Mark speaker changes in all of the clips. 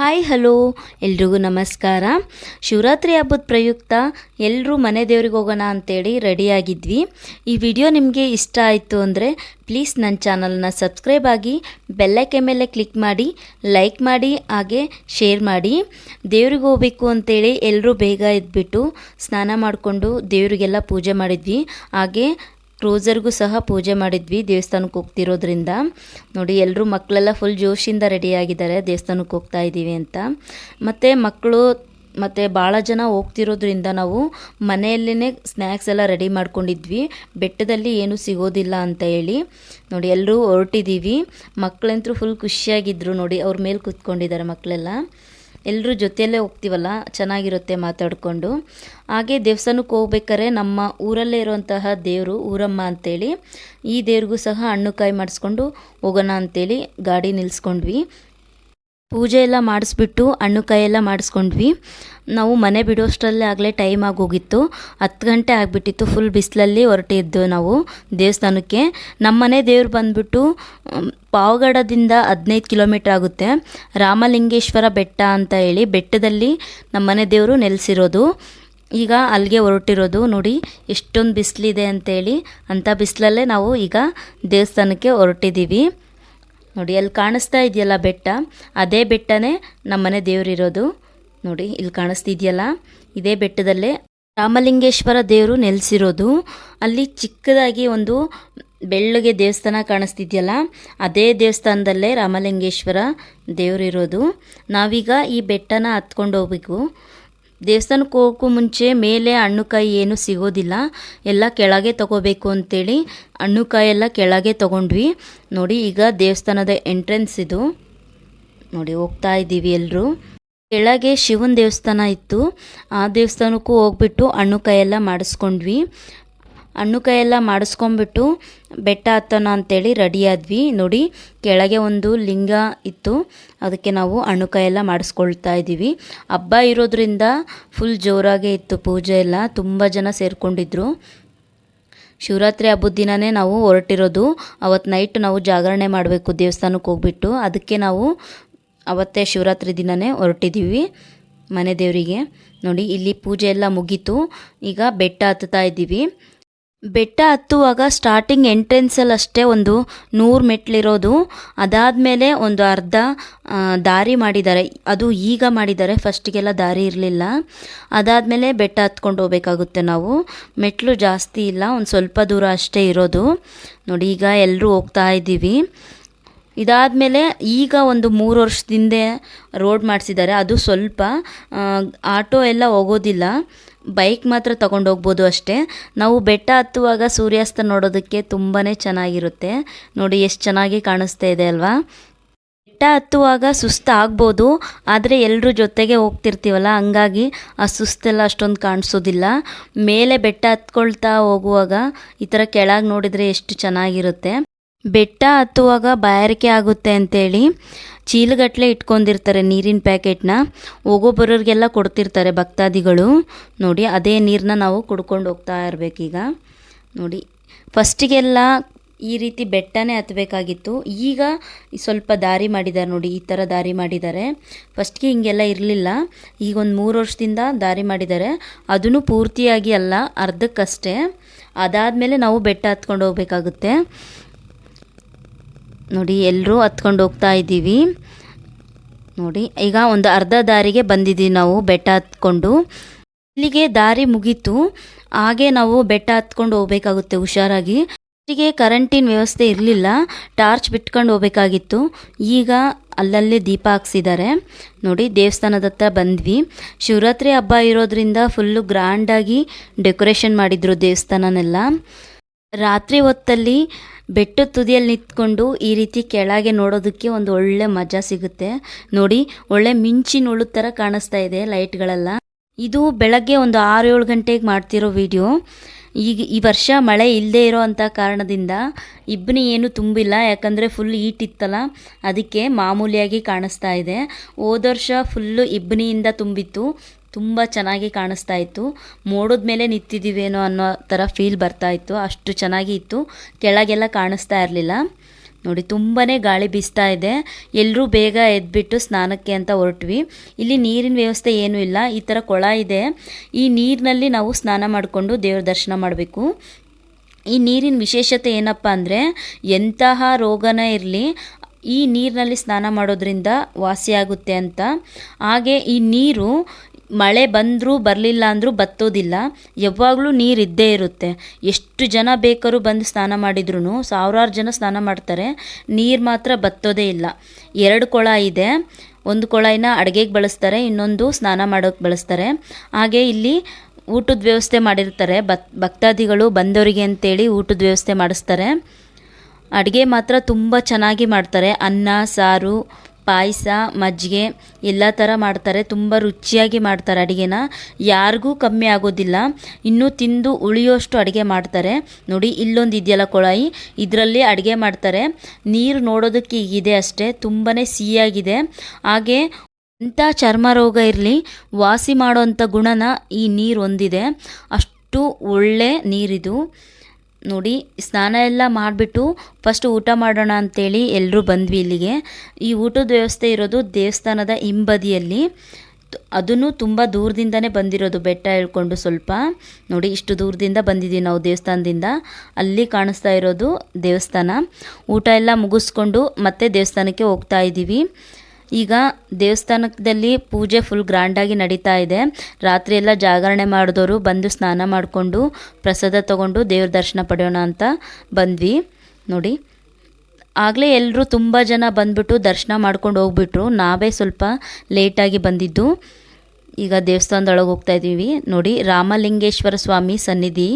Speaker 1: Hi, hello. ಎಲ್ರಿಗೂ ನಮಸ್ಕಾರ. ಶಿವರಾತ್ರಿ ಹಬ್ಬದ ಪ್ರಯುಕ್ತ ಎಲ್ಲರೂ ಮನೆ ದೇವ್ರಿಗೆ ಹೋಗೋಣ ಅಂತೇಳಿ ರೆಡಿಯಾಗಿದ್ವಿ. ಈ ವಿಡಿಯೋ ನಿಮಗೆ ಇಷ್ಟ ಆಯಿತು ಅಂದರೆ ಪ್ಲೀಸ್ ನನ್ನ ಚಾನಲ್ನ ಸಬ್ಸ್ಕ್ರೈಬ್ ಆಗಿ ಬೆಲ್ಲೈಕೆ ಮೇಲೆ ಕ್ಲಿಕ್ ಮಾಡಿ, ಲೈಕ್ ಮಾಡಿ, ಹಾಗೆ ಶೇರ್ ಮಾಡಿ. ದೇವ್ರಿಗೆ ಹೋಗಬೇಕು ಅಂತೇಳಿ ಎಲ್ಲರೂ ಬೇಗ ಎದ್ಬಿಟ್ಟು ಸ್ನಾನ ಮಾಡಿಕೊಂಡು ದೇವರಿಗೆಲ್ಲ ಪೂಜೆ ಮಾಡಿದ್ವಿ. ಹಾಗೆ ಕ್ರೋಸರ್ಗೂ ಸಹ ಪೂಜೆ ಮಾಡಿದ್ವಿ ದೇವಸ್ಥಾನಕ್ಕೆ ಹೋಗ್ತಿರೋದ್ರಿಂದ. ನೋಡಿ ಎಲ್ಲರೂ ಮಕ್ಕಳೆಲ್ಲ ಫುಲ್ ಜೋಶಿಂದ ರೆಡಿಯಾಗಿದ್ದಾರೆ ದೇವಸ್ಥಾನಕ್ಕೆ ಹೋಗ್ತಾ ಇದ್ದೀವಿ ಅಂತ. ಮತ್ತು ಮಕ್ಕಳು, ಮತ್ತು ಭಾಳ ಜನ ಹೋಗ್ತಿರೋದ್ರಿಂದ ನಾವು ಮನೆಯಲ್ಲೇ ಸ್ನ್ಯಾಕ್ಸ್ ಎಲ್ಲ ರೆಡಿ ಮಾಡ್ಕೊಂಡಿದ್ವಿ. ಬೆಟ್ಟದಲ್ಲಿ ಏನೂ ಸಿಗೋದಿಲ್ಲ ಅಂತ ಹೇಳಿ. ನೋಡಿ ಎಲ್ಲರೂ ಹೊರಟಿದ್ದೀವಿ. ಮಕ್ಕಳಂತೂ ಫುಲ್ ಖುಷಿಯಾಗಿದ್ದರು ನೋಡಿ, ಅವ್ರ ಮೇಲೆ ಕೂತ್ಕೊಂಡಿದ್ದಾರೆ ಮಕ್ಕಳೆಲ್ಲ. ಎಲ್ಲರೂ ಜೊತೆಯಲ್ಲೇ ಹೋಗ್ತೀವಲ್ಲ? ಚೆನ್ನಾಗಿರುತ್ತೆ ಮಾತಾಡಿಕೊಂಡು. ಹಾಗೆ ದೇವಸ್ಥಾನಕ್ಕೆ ಹೋಗ್ಬೇಕಾರೆ ನಮ್ಮ ಊರಲ್ಲೇ ಇರುವಂತಹ ದೇವರು ಊರಮ್ಮ ಅಂತೇಳಿ, ಈ ದೇವ್ರಿಗೂ ಸಹ ಹಣ್ಣು ಕಾಯಿ ಮಾಡಿಸ್ಕೊಂಡು ಹೋಗೋಣ ಅಂತೇಳಿ ಗಾಡಿ ನಿಲ್ಲಿಸ್ಕೊಂಡ್ವಿ ಪೂಜೆ ಎಲ್ಲ ಮಾಡಿಸ್ಬಿಟ್ಟು ಹಣ್ಣು ಕಾಯಿ ಎಲ್ಲ ಮಾಡಿಸ್ಕೊಂಡ್ವಿ. ನಾವು ಮನೆ ಬಿಡೋಷ್ಟರಲ್ಲೇ ಆಗಲೇ ಟೈಮ್ ಆಗೋಗಿತ್ತು ಹತ್ತು ಗಂಟೆ ಆಗಿಬಿಟ್ಟಿತ್ತು ಫುಲ್ ಬಿಸಿಲಲ್ಲಿ ಹೊರಟಿದ್ದು ನಾವು ದೇವಸ್ಥಾನಕ್ಕೆ. ನಮ್ಮ ಮನೆ ದೇವ್ರು ಬಂದ್ಬಿಟ್ಟು ಪಾವಗಡದಿಂದ ಹದಿನೈದು ಕಿಲೋಮೀಟ್ರ್ ಆಗುತ್ತೆ. ರಾಮಲಿಂಗೇಶ್ವರ ಬೆಟ್ಟ ಅಂತ ಹೇಳಿ ಬೆಟ್ಟದಲ್ಲಿ ನಮ್ಮ ಮನೆ ದೇವರು ನೆಲೆಸಿರೋದು. ಈಗ ಅಲ್ಲಿಗೆ ಹೊರಟಿರೋದು. ನೋಡಿ, ಎಷ್ಟೊಂದು ಬಿಸಿಲಿದೆ ಅಂತೇಳಿ ಅಂಥ ಬಿಸಿಲಲ್ಲೇ ನಾವು ಈಗ ದೇವಸ್ಥಾನಕ್ಕೆ ಹೊರಟಿದ್ದೀವಿ ನೋಡಿ, ಅಲ್ಲಿ ಕಾಣಿಸ್ತಾ ಇದೆಯಲ್ಲ ಬೆಟ್ಟ? ಅದೇ ಬೆಟ್ಟನೇ ನಮ್ಮನೆ ದೇವರಿರೋದು. ನೋಡಿ, ಇಲ್ಲಿ ಕಾಣಿಸ್ತಿದೆಯಲ್ಲ? ಇದೇ ಬೆಟ್ಟದಲ್ಲೇ ರಾಮಲಿಂಗೇಶ್ವರ ದೇವರು ನೆಲೆಸಿರೋದು. ಅಲ್ಲಿ ಚಿಕ್ಕದಾಗಿ ಒಂದು ಬೆಳ್ಳಗೆ ದೇವಸ್ಥಾನ ಕಾಣಿಸ್ತಿದೆಯಲ್ಲ, ಅದೇ ದೇವಸ್ಥಾನದಲ್ಲೇ ರಾಮಲಿಂಗೇಶ್ವರ ದೇವರಿರೋದು. ನಾವೀಗ ಈ ಬೆಟ್ಟನ ಹತ್ಕೊಂಡು ಹೋಗ್ಬೇಕು. ದೇವಸ್ಥಾನಕ್ಕೆ ಹೋಗೋಕ್ಕೂ ಮುಂಚೆ ಮೇಲೆ ಹಣ್ಣು ಕಾಯಿ ಏನು ಸಿಗೋದಿಲ್ಲ. ಎಲ್ಲ ಕೆಳಗೆ ತಗೋಬೇಕು ಅಂತೇಳಿ ಹಣ್ಣು ಕಾಯಿ ಎಲ್ಲ ಕೆಳಗೆ ತಗೊಂಡ್ವಿ. ನೋಡಿ, ಈಗ ದೇವಸ್ಥಾನದ ಎಂಟ್ರೆನ್ಸ್ ಇದು. ನೋಡಿ, ಹೋಗ್ತಾ ಇದ್ದೀವಿ ಎಲ್ಲರೂ ಕೆಳಗೆ ಶಿವನ ದೇವಸ್ಥಾನ ಇತ್ತು. ಆ ದೇವಸ್ಥಾನಕ್ಕೂ ಹೋಗ್ಬಿಟ್ಟು ಹಣ್ಣು ಕಾಯಿ ಎಲ್ಲ ಮಾಡಿಸ್ಕೊಂಡ್ವಿ. ಹಣ್ಣು ಕೈಯೆಲ್ಲ ಮಾಡಿಸ್ಕೊಂಬಿಟ್ಟು ಬೆಟ್ಟ ಹತ್ತೋಣ ಅಂತೇಳಿ ರೆಡಿ ಆದ್ವಿ. ನೋಡಿ, ಕೆಳಗೆ ಒಂದು ಲಿಂಗ ಇತ್ತು. ಅದಕ್ಕೆ ನಾವು ಹಣ್ಣು ಕೈಯೆಲ್ಲ ಮಾಡಿಸ್ಕೊಳ್ತಾ ಇದ್ದೀವಿ. ಹಬ್ಬ ಇರೋದ್ರಿಂದ ಫುಲ್ ಜೋರಾಗೇ ಇತ್ತು ಪೂಜೆ ಎಲ್ಲ. ತುಂಬ ಜನ ಸೇರಿಕೊಂಡಿದ್ರು. ಶಿವರಾತ್ರಿ ಹಬ್ಬದ ದಿನವೇ ನಾವು ಹೊರಟಿರೋದು. ಅವತ್ತು ನೈಟ್ ನಾವು ಜಾಗರಣೆ ಮಾಡಬೇಕು ದೇವಸ್ಥಾನಕ್ಕೆ ಹೋಗ್ಬಿಟ್ಟು. ಅದಕ್ಕೆ ನಾವು ಅವತ್ತೇ ಶಿವರಾತ್ರಿ ದಿನವೇ ಹೊರಟಿದ್ದೀವಿ ಮನೆ ದೇವರಿಗೆ. ನೋಡಿ, ಇಲ್ಲಿ ಪೂಜೆ ಎಲ್ಲ ಮುಗೀತು. ಈಗ ಬೆಟ್ಟ ಹತ್ತುತ್ತಾ ಇದ್ದೀವಿ. ಬೆಟ್ಟ ಹತ್ತುವಾಗ ಸ್ಟಾರ್ಟಿಂಗ್ ಎಂಟ್ರೆನ್ಸಲ್ಲಿ ಅಷ್ಟೇ ಒಂದು ನೂರು ಮೆಟ್ಲಿರೋದು ಅದಾದಮೇಲೆ ಒಂದು ಅರ್ಧ ದಾರಿ ಮಾಡಿದ್ದಾರೆ. ಅದು ಈಗ ಮಾಡಿದ್ದಾರೆ. ಫಸ್ಟಿಗೆಲ್ಲ ದಾರಿ ಇರಲಿಲ್ಲ. ಅದಾದಮೇಲೆ ಬೆಟ್ಟ ಹತ್ಕೊಂಡು ಹೋಗ್ಬೇಕಾಗುತ್ತೆ ನಾವು. ಮೆಟ್ಲು ಜಾಸ್ತಿ ಇಲ್ಲ. ಒಂದು ಸ್ವಲ್ಪ ದೂರ ಅಷ್ಟೇ ಇರೋದು. ನೋಡಿ, ಈಗ ಎಲ್ಲರೂ ಹೋಗ್ತಾ ಇದ್ದೀವಿ. ಇದಾದಮೇಲೆ ಈಗ ಒಂದು ಮೂರು ವರ್ಷದಿಂದ ರೋಡ್ ಮಾಡಿಸಿದ್ದಾರೆ. ಅದು ಸ್ವಲ್ಪ ಆಟೋ ಎಲ್ಲ ಹೋಗೋದಿಲ್ಲ. ಬೈಕ್ ಮಾತ್ರ ಹೋಗ್ಬೋದು ಅಷ್ಟೇ. ನಾವು ಬೆಟ್ಟ ಹತ್ತುವಾಗ ಸೂರ್ಯಾಸ್ತ ನೋಡೋದಕ್ಕೆ ತುಂಬಾ ಚೆನ್ನಾಗಿರುತ್ತೆ. ನೋಡಿ, ಎಷ್ಟು ಚೆನ್ನಾಗಿ ಕಾಣಿಸ್ತಾ ಇದೆ ಅಲ್ವಾ? ಬೆಟ್ಟ ಹತ್ತುವಾಗ ಸುಸ್ತು ಆಗ್ಬೋದು, ಆದರೆ ಎಲ್ಲರೂ ಜೊತೆಗೆ ಹೋಗ್ತಿರ್ತೀವಲ್ಲ, ಹಂಗಾಗಿ ಆ ಸುಸ್ತೆಲ್ಲ ಅಷ್ಟೊಂದು ಕಾಣಿಸೋದಿಲ್ಲ. ಮೇಲೆ ಬೆಟ್ಟ ಹತ್ಕೊಳ್ತಾ ಹೋಗುವಾಗ ಈ ಥರ ಕೆಳಗೆ ನೋಡಿದರೆ ಎಷ್ಟು ಚೆನ್ನಾಗಿರುತ್ತೆ. ಬೆಟ್ಟ ಹತ್ತುವಾಗ ಬಾಯಾರಿಕೆ ಆಗುತ್ತೆ ಅಂತೇಳಿ. ಚೀಲಗಟ್ಟಲೆ ಇಟ್ಕೊಂಡಿರ್ತಾರೆ ನೀರಿನ ಪ್ಯಾಕೆಟ್ನ. ಹೋಗೋ ಬರೋರಿಗೆಲ್ಲ ಕೊಡ್ತಿರ್ತಾರೆ ಭಕ್ತಾದಿಗಳು. ನೋಡಿ, ಅದೇ ನೀರನ್ನ ನಾವು ಕುಡ್ಕೊಂಡು ಹೋಗ್ತಾ ಇರಬೇಕೀಗ. ನೋಡಿ, ಫಸ್ಟಿಗೆಲ್ಲ ಈ ರೀತಿ ಬೆಟ್ಟನೇ ಹತ್ತಬೇಕಾಗಿತ್ತು ಈಗ ಸ್ವಲ್ಪ ದಾರಿ ಮಾಡಿದ್ದಾರೆ ನೋಡಿ, ಈ ಥರ ದಾರಿ ಮಾಡಿದ್ದಾರೆ. ಫಸ್ಟ್ಗೆ ಹಿಂಗೆಲ್ಲ ಇರಲಿಲ್ಲ. ಈಗ ಒಂದು ಮೂರು ವರ್ಷದಿಂದ ದಾರಿ ಮಾಡಿದ್ದಾರೆ. ಅದನ್ನು ಪೂರ್ತಿಯಾಗಿ ಅಲ್ಲ, ಅರ್ಧಕ್ಕಷ್ಟೇ. ಅದಾದಮೇಲೆ ನಾವು ಬೆಟ್ಟ ಹತ್ಕೊಂಡು ಹೋಗ್ಬೇಕಾಗುತ್ತೆ. ನೋಡಿ ಎಲ್ಲರೂ ಹತ್ಕೊಂಡು ಹೋಗ್ತಾ ಇದ್ದೀವಿ. ನೋಡಿ, ಈಗ ಒಂದು ಅರ್ಧ ದಾರಿಗೆ ಬಂದಿದ್ದೀವಿ ನಾವು ಬೆಟ್ಟ ಹತ್ಕೊಂಡು. ಇಲ್ಲಿಗೆ ದಾರಿ ಮುಗೀತು. ಹಾಗೆ ನಾವು ಬೆಟ್ಟ ಹತ್ಕೊಂಡು ಹೋಗ್ಬೇಕಾಗುತ್ತೆ ಹುಷಾರಾಗಿ. ಇಲ್ಲಿಗೆ ಕರೆಂಟಿನ ವ್ಯವಸ್ಥೆ ಇರಲಿಲ್ಲ. ಟಾರ್ಚ್ ಬಿಟ್ಕೊಂಡು ಹೋಗ್ಬೇಕಾಗಿತ್ತು. ಈಗ ಅಲ್ಲಲ್ಲೇ ದೀಪ ಹಾಕ್ಸಿದ್ದಾರೆ. ನೋಡಿ, ದೇವಸ್ಥಾನದ ಹತ್ರ ಬಂದ್ವಿ. ಶಿವರಾತ್ರಿ ಹಬ್ಬ ಇರೋದ್ರಿಂದ ಫುಲ್ಲು ಗ್ರ್ಯಾಂಡಾಗಿ ಡೆಕೋರೇಷನ್ ಮಾಡಿದ್ರು ದೇವಸ್ಥಾನನೆಲ್ಲ. ರಾತ್ರಿ ಹೊತ್ತಲ್ಲಿ ಬೆಟ್ಟದ ತುದಿಯಲ್ಲಿ ನಿಂತ್ಕೊಂಡು ಈ ರೀತಿ ಕೆಳಗೆ ನೋಡೋದಕ್ಕೆ ಒಂದು ಒಳ್ಳೆ ಮಜಾ ಸಿಗುತ್ತೆ. ನೋಡಿ, ಒಳ್ಳೆ ಮಿಂಚಿನ ಉಳು ಥರ ಕಾಣಿಸ್ತಾ ಇದೆ ಲೈಟ್ಗಳೆಲ್ಲ. ಇದು ಬೆಳಗ್ಗೆ ಒಂದು ಆರು ಏಳು ಗಂಟೆಗೆ ಮಾಡ್ತಿರೋ ವಿಡಿಯೋ. ಈಗ ಈ ವರ್ಷ ಮಳೆ ಇಲ್ಲದೆ ಇರೋ ಅಂಥ ಕಾರಣದಿಂದ ಇಬ್ಬನಿ ಏನು ತುಂಬಿಲ್ಲ, ಯಾಕಂದರೆ ಫುಲ್ ಈಟ್ ಇತ್ತಲ್ಲ. ಅದಕ್ಕೆ ಮಾಮೂಲಿಯಾಗಿ ಕಾಣಿಸ್ತಾ ಇದೆ. ಹೋದ ವರ್ಷ ಫುಲ್ಲು ಇಬ್ಬನಿಯಿಂದ ತುಂಬಿತ್ತು. ತುಂಬ ಚೆನ್ನಾಗಿ ಕಾಣಿಸ್ತಾ ಇತ್ತು. ಮೋಡದ ಮೇಲೆ ನಿಂತಿದ್ದೀವೇನೋ ಅನ್ನೋ ಥರ ಫೀಲ್ ಬರ್ತಾ ಇತ್ತು. ಅಷ್ಟು ಚೆನ್ನಾಗಿ ಇತ್ತು. ಕೆಳಗೆಲ್ಲ ಕಾಣಿಸ್ತಾ ಇರಲಿಲ್ಲ. ನೋಡಿ ತುಂಬಾ ಗಾಳಿ ಬೀಸ್ತಾ ಇದೆ. ಎಲ್ಲರೂ ಬೇಗ ಎದ್ಬಿಟ್ಟು ಸ್ನಾನಕ್ಕೆ ಅಂತ ಹೊರಟ್ವಿ. ಇಲ್ಲಿ ನೀರಿನ ವ್ಯವಸ್ಥೆ ಏನೂ ಇಲ್ಲ. ಈ ಥರ ಕೊಳ ಇದೆ. ಈ ನೀರಿನಲ್ಲಿ ನಾವು ಸ್ನಾನ ಮಾಡಿಕೊಂಡು ದೇವ್ರ ದರ್ಶನ ಮಾಡಬೇಕು. ಈ ನೀರಿನ ವಿಶೇಷತೆ ಏನಪ್ಪ ಅಂದರೆ, ಎಂತಹ ರೋಗನೇ ಇರಲಿ, ಈ ನೀರಿನಲ್ಲಿ ಸ್ನಾನ ಮಾಡೋದ್ರಿಂದ ವಾಸಿಯಾಗುತ್ತೆ ಅಂತ. ಹಾಗೆ ಈ ನೀರು ಮಳೆ ಬಂದರೂ ಬರಲಿಲ್ಲ ಅಂದರೂ ಬತ್ತೋದಿಲ್ಲ. ಯಾವಾಗಲೂ ನೀರು ಇದ್ದೇ ಇರುತ್ತೆ. ಎಷ್ಟು ಜನ ಬೇಕಾದ್ರೂ ಬಂದು ಸ್ನಾನ ಮಾಡಿದ್ರು ಸಾವಿರಾರು ಜನ ಸ್ನಾನ ಮಾಡ್ತಾರೆ. ನೀರು ಮಾತ್ರ ಬತ್ತೋದೇ ಇಲ್ಲ. ಎರಡು ಕೊಳ ಇದೆ. ಒಂದು ಕೊಳಾಯಿನ ಅಡುಗೆಗೆ ಬಳಸ್ತಾರೆ, ಇನ್ನೊಂದು ಸ್ನಾನ ಮಾಡೋಕ್ಕೆ ಬಳಸ್ತಾರೆ. ಹಾಗೆ ಇಲ್ಲಿ ಊಟದ ವ್ಯವಸ್ಥೆ ಮಾಡಿರ್ತಾರೆ. ಬತ್ ಭಕ್ತಾದಿಗಳು ಬಂದವರಿಗೆ ಅಂತೇಳಿ ಊಟದ ವ್ಯವಸ್ಥೆ ಮಾಡಿಸ್ತಾರೆ. ಅಡುಗೆ ಮಾತ್ರ ತುಂಬ ಚೆನ್ನಾಗಿ ಮಾಡ್ತಾರೆ. ಅನ್ನ, ಸಾರು ಪಾಯಸ, ಮಜ್ಜಿಗೆ ಎಲ್ಲ ಥರ ಮಾಡ್ತಾರೆ. ತುಂಬ ರುಚಿಯಾಗಿ ಮಾಡ್ತಾರೆ ಅಡುಗೆನ. ಯಾರಿಗೂ ಕಮ್ಮಿ ಆಗೋದಿಲ್ಲ. ಇನ್ನೂ ತಿಂದು ಉಳಿಯೋಷ್ಟು ಅಡುಗೆ ಮಾಡ್ತಾರೆ. ನೋಡಿ, ಇಲ್ಲೊಂದು ಇದೆಯಲ್ಲ ಕೊಳಾಯಿ. ಇದರಲ್ಲಿ ಅಡುಗೆ ಮಾಡ್ತಾರೆ. ನೀರು ನೋಡೋದಕ್ಕೆ ಈಗಿದೆ ಅಷ್ಟೇ. ತುಂಬಾ ಸಿಹಿಯಾಗಿದೆ. ಹಾಗೆ ಎಂಥ ಚರ್ಮ ರೋಗ ಇರಲಿ, ವಾಸಿ ಮಾಡೋವಂಥ ಗುಣನ ಈ ನೀರು ಹೊಂದಿದೆ. ಅಷ್ಟು ಒಳ್ಳೆ ನೀರಿದು. ನೋಡಿ, ಸ್ನಾನ ಎಲ್ಲ ಮಾಡಿಬಿಟ್ಟು ಫಸ್ಟ್ ಊಟ ಮಾಡೋಣ ಅಂತೇಳಿ ಎಲ್ಲರೂ ಬಂದ್ವಿ ಇಲ್ಲಿಗೆ. ಈ ಊಟದ ವ್ಯವಸ್ಥೆ ಇರೋದು ದೇವಸ್ಥಾನದ ಹಿಂಬದಿಯಲ್ಲಿ. ಅದನ್ನು ತುಂಬ ದೂರದಿಂದನೇ ಬಂದಿರೋದು ಬೆಟ್ಟ ಹೇಳ್ಕೊಂಡು ಸ್ವಲ್ಪ. ನೋಡಿ, ಇಷ್ಟು ದೂರದಿಂದ ಬಂದಿದ್ದೀವಿ ನಾವು ದೇವಸ್ಥಾನದಿಂದ. ಅಲ್ಲಿ ಕಾಣಿಸ್ತಾ ಇರೋದು ದೇವಸ್ಥಾನ. ಊಟ ಎಲ್ಲ ಮುಗಿಸ್ಕೊಂಡು ಮತ್ತೆ ದೇವಸ್ಥಾನಕ್ಕೆ ಹೋಗ್ತಾ ಇದ್ದೀವಿ ಈಗ ದೇವಸ್ಥಾನದಲ್ಲಿ ಪೂಜೆ ಫುಲ್ ಗ್ರ್ಯಾಂಡಾಗಿ ನಡೀತಾ ಇದೆ. ರಾತ್ರಿ ಎಲ್ಲ ಜಾಗರಣೆ ಮಾಡಿದವರು ಬಂದು ಸ್ನಾನ ಮಾಡಿಕೊಂಡು ಪ್ರಸಾದ ತಗೊಂಡು ದೇವ್ರ ದರ್ಶನ ಪಡೆಯೋಣ ಅಂತ ಬಂದ್ವಿ. ನೋಡಿ, ಆಗಲೇ ಎಲ್ಲರೂ ತುಂಬ ಜನ ಬಂದ್ಬಿಟ್ಟು ದರ್ಶನ ಮಾಡ್ಕೊಂಡು ಹೋಗ್ಬಿಟ್ರು. ನಾವೇ ಸ್ವಲ್ಪ ಲೇಟಾಗಿ ಬಂದಿದ್ದು. ಈಗ ದೇವಸ್ಥಾನದೊಳಗೆ ಹೋಗ್ತಾ ಇದ್ದೀವಿ ನೋಡಿ, ರಾಮಲಿಂಗೇಶ್ವರ ಸ್ವಾಮಿ ಸನ್ನಿಧಿ.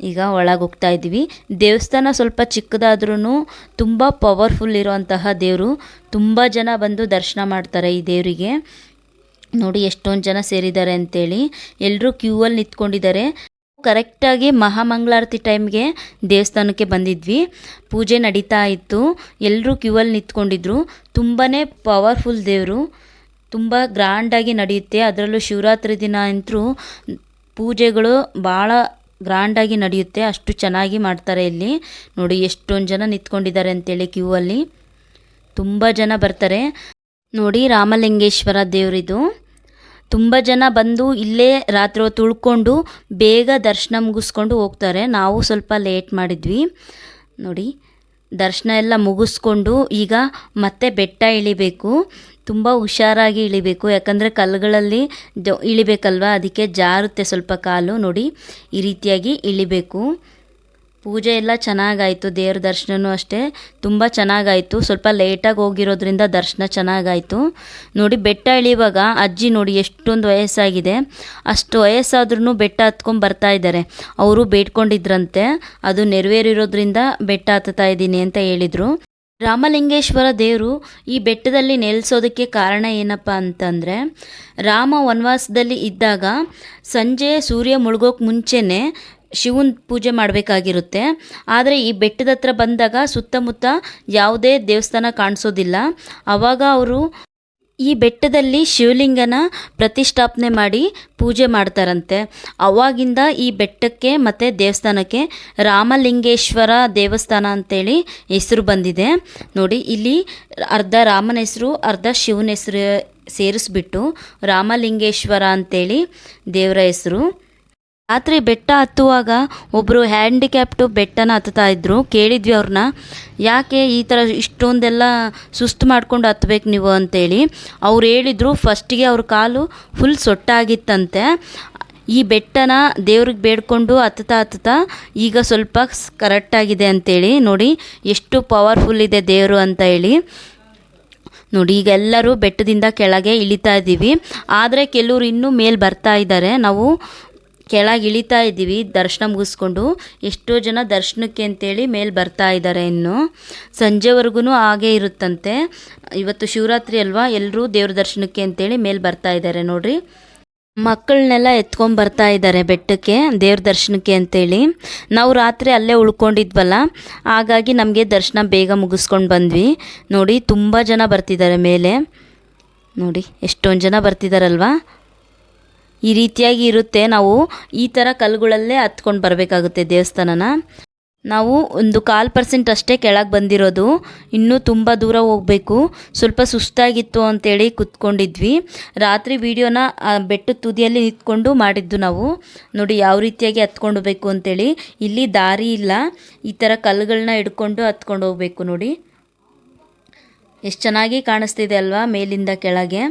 Speaker 1: ಈಗ ಒಳಗೆ ಹೋಗ್ತಾ ಇದ್ದೀವಿ. ದೇವಸ್ಥಾನ ಸ್ವಲ್ಪ ಚಿಕ್ಕದಾದ್ರೂ ತುಂಬ ಪವರ್ಫುಲ್ ಇರುವಂತಹ ದೇವರು. ತುಂಬ ಜನ ಬಂದು ದರ್ಶನ ಮಾಡ್ತಾರೆ ಈ ದೇವರಿಗೆ. ನೋಡಿ ಎಷ್ಟೊಂದು ಜನ ಸೇರಿದ್ದಾರೆ ಅಂತೇಳಿ. ಎಲ್ಲರೂ ಕ್ಯೂ ಅಲ್ಲಿ ನಿಂತ್ಕೊಂಡಿದ್ದಾರೆ ಕರೆಕ್ಟಾಗಿ ಮಹಾಮಂಗಳಾರತಿ ಟೈಮ್ಗೆ ದೇವಸ್ಥಾನಕ್ಕೆ ಬಂದಿದ್ವಿ. ಪೂಜೆ ನಡೀತಾ ಇತ್ತು. ಎಲ್ಲರೂ ಕ್ಯೂ ಅಲ್ಲಿ ನಿಂತ್ಕೊಂಡಿದ್ರು. ತುಂಬಾ ಪವರ್ಫುಲ್ ದೇವರು. ತುಂಬ ಗ್ರ್ಯಾಂಡಾಗಿ ನಡೆಯುತ್ತೆ. ಅದರಲ್ಲೂ ಶಿವರಾತ್ರಿ ದಿನ ಅಂತೂ ಪೂಜೆಗಳು ಭಾಳ ಗ್ರ್ಯಾಂಡಾಗಿ ನಡೆಯುತ್ತೆ, ಅಷ್ಟು ಚೆನ್ನಾಗಿ ಮಾಡ್ತಾರೆ ಇಲ್ಲಿ. ನೋಡಿ, ಎಷ್ಟೊಂದು ಜನ ನಿಂತ್ಕೊಂಡಿದ್ದಾರೆ ಅಂತೇಳಿ ಕ್ಯೂ ಅಲ್ಲಿ ತುಂಬ ಜನ ಬರ್ತಾರೆ. ನೋಡಿ, ರಾಮಲಿಂಗೇಶ್ವರ ದೇವರಿದು. ತುಂಬ ಜನ ಬಂದು ಇಲ್ಲೇ ರಾತ್ರಿ ಹೊತ್ತು ಉಳ್ಕೊಂಡು ಬೇಗ ದರ್ಶನ ಮುಗಿಸ್ಕೊಂಡು ಹೋಗ್ತಾರೆ. ನಾವು ಸ್ವಲ್ಪ ಲೇಟ್ ಮಾಡಿದ್ವಿ. ನೋಡಿ ದರ್ಶನ ಎಲ್ಲ ಮುಗಿಸ್ಕೊಂಡು ಈಗ ಮತ್ತೆ ಬೆಟ್ಟ ಇಳಿಬೇಕು. ತುಂಬ ಹುಷಾರಾಗಿ ಇಳಿಬೇಕು. ಯಾಕಂದರೆ ಕಲ್ಲುಗಳಲ್ಲಿ ಇಳಿಬೇಕಲ್ವ? ಅದಕ್ಕೆ ಜಾರುತ್ತೆ ಸ್ವಲ್ಪ ಕಾಲು ನೋಡಿ. ಈ ರೀತಿಯಾಗಿ ಇಳಿಬೇಕು. ಪೂಜೆ ಎಲ್ಲ ಚೆನ್ನಾಗಾಯಿತು, ದೇವ್ರ ದರ್ಶನವೂ ಅಷ್ಟೇ. ತುಂಬ ಚೆನ್ನಾಗಾಯಿತು. ಸ್ವಲ್ಪ ಲೇಟಾಗಿ ಹೋಗಿರೋದ್ರಿಂದ ದರ್ಶನ ಚೆನ್ನಾಗಾಯಿತು. ನೋಡಿ, ಬೆಟ್ಟ ಇಳಿಯುವಾಗ ಅಜ್ಜಿ ನೋಡಿ ಎಷ್ಟೊಂದು ವಯಸ್ಸಾಗಿದೆ. ಅಷ್ಟು ವಯಸ್ಸಾದ್ರೂ ಬೆಟ್ಟ ಹತ್ಕೊಂಡು ಬರ್ತಾ ಇದ್ದಾರೆ. ಅವರು ಬೇಡ್ಕೊಂಡಿದ್ರಂತೆ. ಅದು ನೆರವೇರಿರೋದ್ರಿಂದ ಬೆಟ್ಟ ಹತ್ತುತ್ತಾ ಇದ್ದೀನಿ ಅಂತ ಹೇಳಿದರು. ರಾಮಲಿಂಗೇಶ್ವರ ದೇವರು ಈ ಬೆಟ್ಟದಲ್ಲಿ ನೆಲೆಸೋದಕ್ಕೆ ಕಾರಣ ಏನಪ್ಪ ಅಂತಂದರೆ, ರಾಮ ವನವಾಸದಲ್ಲಿ ಇದ್ದಾಗ ಸಂಜೆ ಸೂರ್ಯ ಮುಳುಗೋಕೆ ಮುಂಚೆನೇ ಶಿವನ ಪೂಜೆ ಮಾಡಬೇಕಾಗಿರುತ್ತೆ. ಆದರೆ ಈ ಬೆಟ್ಟದ ಹತ್ರ ಬಂದಾಗ ಸುತ್ತಮುತ್ತ ಯಾವುದೇ ದೇವಸ್ಥಾನ ಕಾಣಿಸೋದಿಲ್ಲ. ಆವಾಗ ಅವರು ಈ ಬೆಟ್ಟದಲ್ಲಿ ಶಿವಲಿಂಗನ ಪ್ರತಿಷ್ಠಾಪನೆ ಮಾಡಿ ಪೂಜೆ ಮಾಡ್ತಾರಂತೆ. ಅವಾಗಿಂದ ಈ ಬೆಟ್ಟಕ್ಕೆ ಮತ್ತು ದೇವಸ್ಥಾನಕ್ಕೆ ರಾಮಲಿಂಗೇಶ್ವರ ದೇವಸ್ಥಾನ ಅಂತೇಳಿ ಹೆಸರು ಬಂದಿದೆ. ನೋಡಿ, ಇಲ್ಲಿ ಅರ್ಧ ರಾಮನ ಹೆಸರು, ಅರ್ಧ ಶಿವನ ಹೆಸರು ಸೇರಿಸ್ಬಿಟ್ಟು ರಾಮಲಿಂಗೇಶ್ವರ ಅಂತೇಳಿ ದೇವರ ಹೆಸರು. ರಾತ್ರಿ ಬೆಟ್ಟ ಹತ್ತುವಾಗ ಒಬ್ಬರು ಹ್ಯಾಂಡಿಕ್ಯಾಪ್ಟು ಬೆಟ್ಟನ ಹತ್ತುತ್ತಾ ಇದ್ದರು ಕೇಳಿದ್ವಿ ಅವ್ರನ್ನ ಯಾಕೆ ಈ ಥರ ಇಷ್ಟೊಂದೆಲ್ಲ ಸುಸ್ತು ಮಾಡ್ಕೊಂಡು ಹತ್ಬೇಕು ನೀವು? ಅಂತೇಳಿ. ಅವ್ರು ಹೇಳಿದರು, ಫಸ್ಟಿಗೆ ಅವ್ರ ಕಾಲು ಫುಲ್ ಸೊಟ್ಟಾಗಿತ್ತಂತೆ. ಈ ಬೆಟ್ಟನ ದೇವ್ರಿಗೆ ಬೇಡ್ಕೊಂಡು ಹತ್ತುತ್ತಾ ಹತ್ತುತ್ತಾ ಈಗ ಸ್ವಲ್ಪ ಕರೆಕ್ಟಾಗಿದೆ ಅಂತೇಳಿ. ನೋಡಿ, ಎಷ್ಟು ಪವರ್ಫುಲ್ ಇದೆ ದೇವರು ಅಂತ ಹೇಳಿ. ನೋಡಿ, ಈಗ ಎಲ್ಲರೂ ಬೆಟ್ಟದಿಂದ ಕೆಳಗೆ ಇಳಿತಾ ಇದ್ದೀವಿ. ಆದರೆ ಕೆಲವರು ಇನ್ನೂ ಮೇಲೆ ಬರ್ತಾ ಇದ್ದಾರೆ. ನಾವು ಕೆಳಗೆ ಇಳಿತಾ ಇದ್ದೀವಿ, ದರ್ಶನ ಮುಗಿಸ್ಕೊಂಡು. ಎಷ್ಟೋ ಜನ ದರ್ಶನಕ್ಕೆ ಅಂತೇಳಿ ಮೇಲೆ ಬರ್ತಾ ಇದ್ದಾರೆ ಇನ್ನು. ಸಂಜೆವರೆಗೂ ಹಾಗೇ ಇರುತ್ತಂತೆ. ಇವತ್ತು ಶಿವರಾತ್ರಿ ಅಲ್ವಾ? ಎಲ್ಲರೂ ದೇವ್ರ ದರ್ಶನಕ್ಕೆ ಅಂತೇಳಿ ಮೇಲೆ ಬರ್ತಾ ಇದ್ದಾರೆ ನೋಡ್ರಿ. ಮಕ್ಕಳನ್ನೆಲ್ಲ ಎತ್ಕೊಂಡು ಬರ್ತಾ ಇದ್ದಾರೆ ಬೆಟ್ಟಕ್ಕೆ, ದೇವ್ರ ದರ್ಶನಕ್ಕೆ ಅಂತೇಳಿ. ನಾವು ರಾತ್ರಿ ಅಲ್ಲೇ ಉಳ್ಕೊಂಡಿದ್ವಲ್ಲ, ಹಾಗಾಗಿ ನಮಗೆ ದರ್ಶನ ಬೇಗ ಮುಗಿಸ್ಕೊಂಡು ಬಂದ್ವಿ. ನೋಡಿ, ತುಂಬ ಜನ ಬರ್ತಿದ್ದಾರೆ ಮೇಲೆ. ನೋಡಿ, ಎಷ್ಟೊಂದು ಜನ ಬರ್ತಿದ್ದಾರಲ್ವಾ ಈ ರೀತಿಯಾಗಿ ಇರುತ್ತೆ. ನಾವು ಈ ಥರ ಕಲ್ಲುಗಳಲ್ಲೇ ಹತ್ಕೊಂಡು ಬರಬೇಕಾಗುತ್ತೆ ದೇವಸ್ಥಾನನ. ನಾವು ಒಂದು ಕಾಲು ಪರ್ಸೆಂಟ್ ಅಷ್ಟೇ ಕೆಳಗೆ ಬಂದಿರೋದು. ಇನ್ನೂ ತುಂಬ ದೂರ ಹೋಗಬೇಕು. ಸ್ವಲ್ಪ ಸುಸ್ತಾಗಿತ್ತು ಅಂತೇಳಿ ಕುತ್ಕೊಂಡಿದ್ವಿ. ರಾತ್ರಿ ವಿಡಿಯೋನ ಬೆಟ್ಟದ ತುದಿಯಲ್ಲಿ ನಿಂತ್ಕೊಂಡು ಮಾಡಿದ್ದು ನಾವು. ನೋಡಿ ಯಾವ ರೀತಿಯಾಗಿ ಹತ್ಕೊಂಡು ಹೋಗ್ಬೇಕು ಅಂತೇಳಿ. ಇಲ್ಲಿ ದಾರಿ ಇಲ್ಲ. ಈ ಥರ ಕಲ್ಲುಗಳನ್ನ ಹಿಡ್ಕೊಂಡು ಹತ್ಕೊಂಡು ಹೋಗಬೇಕು ನೋಡಿ. ಎಷ್ಟು ಚೆನ್ನಾಗಿ ಕಾಣಿಸ್ತಿದೆ ಅಲ್ವಾ ಮೇಲಿಂದ ಕೆಳಗೆ.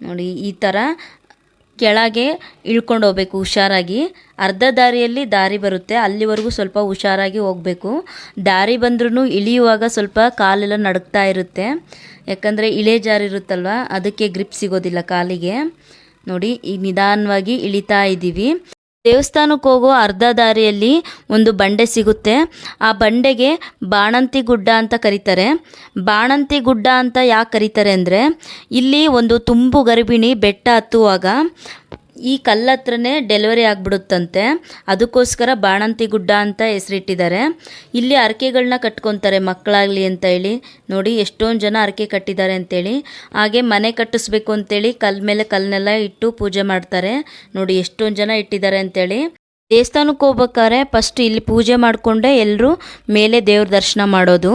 Speaker 1: ನೋಡಿ ಈ ಥರ ಕೆಳಗೆ ಇಳ್ಕೊಂಡು ಹೋಗ್ಬೇಕು, ಹುಷಾರಾಗಿ. ಅರ್ಧ ದಾರಿಯಲ್ಲಿ ದಾರಿ ಬರುತ್ತೆ, ಅಲ್ಲಿವರೆಗೂ ಸ್ವಲ್ಪ ಹುಷಾರಾಗಿ ಹೋಗಬೇಕು. ದಾರಿ ಬಂದ್ರೂ ಇಳಿಯುವಾಗ ಸ್ವಲ್ಪ ಕಾಲೆಲ್ಲ ನಡುಗ್ತಾ ಇರುತ್ತೆ. ಯಾಕಂದರೆ ಇಳೆ ಜಾರಿರುತ್ತಲ್ವ ಅದಕ್ಕೆ ಗ್ರಿಪ್ ಸಿಗೋದಿಲ್ಲ ಕಾಲಿಗೆ. ನೋಡಿ ಈಗ ನಿಧಾನವಾಗಿ ಇಳಿತಾ ಇದ್ದೀವಿ. ದೇವಸ್ಥಾನಕ್ಕೆ ಹೋಗೋ ಅರ್ಧ ದಾರಿಯಲ್ಲಿ ಒಂದು ಬಂಡೆ ಸಿಗುತ್ತೆ. ಆ ಬಂಡೆಗೆ ಬಾಣಂತಿ ಗುಡ್ಡ ಅಂತ ಕರೀತಾರೆ. ಬಾಣಂತಿ ಗುಡ್ಡ ಅಂತ ಯಾಕೆ ಕರೀತಾರೆ ಅಂದರೆ, ಇಲ್ಲಿ ಒಂದು ತುಂಬು ಗರ್ಭಿಣಿ ಬೆಟ್ಟ ಹತ್ತುವಾಗ ಈ ಕಲ್ಲತ್ರನೇ ಡೆಲಿವರಿ ಆಗಿಬಿಡುತ್ತಂತೆ. ಅದಕ್ಕೋಸ್ಕರ ಬಾಣಂತಿ ಗುಡ್ಡ ಅಂತ ಹೆಸರಿಟ್ಟಿದ್ದಾರೆ. ಇಲ್ಲಿ ಅರಕೆಗಳನ್ನ ಕಟ್ಕೊತಾರೆ ಮಕ್ಕಳಾಗಲಿ ಅಂತ ಹೇಳಿ. ನೋಡಿ, ಎಷ್ಟೊಂದು ಜನ ಅರಕೆ ಕಟ್ಟಿದ್ದಾರೆ ಅಂತೇಳಿ ಹಾಗೆ ಮನೆ ಕಟ್ಟಿಸ್ಬೇಕು ಅಂತೇಳಿ ಕಲ್ ಮೇಲೆ ಕಲ್ಲನ್ನೆಲ್ಲ ಇಟ್ಟು ಪೂಜೆ ಮಾಡ್ತಾರೆ. ನೋಡಿ, ಎಷ್ಟೊಂದು ಜನ ಇಟ್ಟಿದ್ದಾರೆ ಅಂತೇಳಿ ದೇವಸ್ಥಾನಕ್ಕೆ ಹೋಗ್ಬೇಕಾದ್ರೆ ಫಸ್ಟ್ ಇಲ್ಲಿ ಪೂಜೆ ಮಾಡಿಕೊಂಡೇ ಎಲ್ಲರೂ ಮೇಲೆ ದೇವ್ರ ದರ್ಶನ ಮಾಡೋದು.